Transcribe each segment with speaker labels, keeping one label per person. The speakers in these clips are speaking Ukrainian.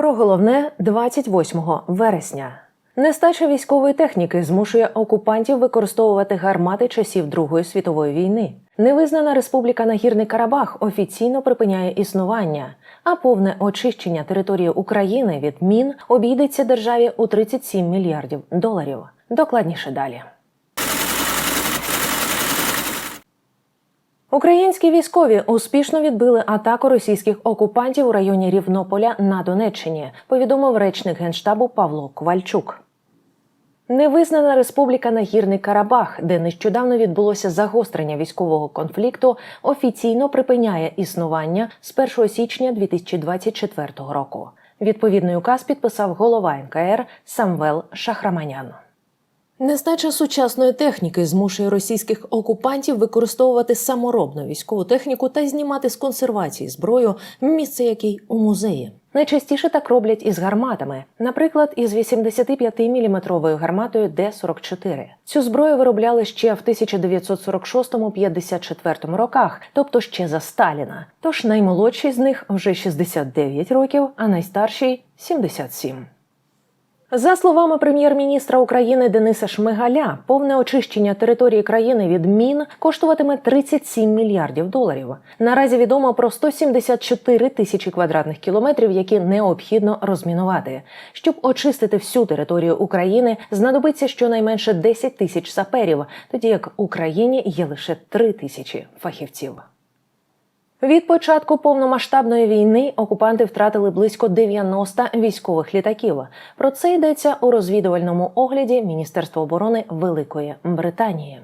Speaker 1: Про головне 28 вересня. Нестача військової техніки змушує окупантів використовувати гармати часів Другої світової війни. Невизнана республіка Нагірний Карабах офіційно припиняє існування, а повне очищення території України від мін обійдеться державі у 37 мільярдів доларів. Докладніше далі. Українські військові успішно відбили атаку російських окупантів у районі Рівнополя на Донеччині, повідомив речник генштабу Павло Ковальчук. Невизнана республіка Нагірний Карабах, де нещодавно відбулося загострення військового конфлікту, офіційно припиняє існування з 1 січня 2024 року. Відповідний указ підписав голова НКР Самвел Шахраманян. Нестача сучасної техніки змушує російських окупантів використовувати саморобну військову техніку та знімати з консервації зброю, місце якій у музеї. Найчастіше так роблять із гарматами, наприклад, із 85-мм гарматою Д-44. Цю зброю виробляли ще в 1946-54 роках, тобто ще за Сталіна. Тож наймолодший з них вже 69 років, а найстарший 77. За словами прем'єр-міністра України Дениса Шмигаля, повне очищення території країни від мін коштуватиме 37 мільярдів доларів. Наразі відомо про 174 тисячі квадратних кілометрів, які необхідно розмінувати. Щоб очистити всю територію України, знадобиться щонайменше 10 тисяч саперів, тоді як Україні є лише 3 тисячі фахівців. Від початку повномасштабної війни окупанти втратили близько 90 військових літаків. Про це йдеться у розвідувальному огляді Міністерства оборони Великої Британії.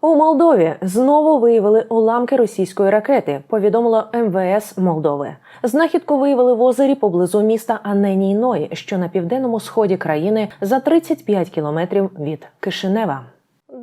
Speaker 1: У Молдові знову виявили уламки російської ракети. Повідомило МВС Молдови. Знахідку виявили в озері поблизу міста Аненій Ной, що на південному сході країни за 35 кілометрів від Кишинева.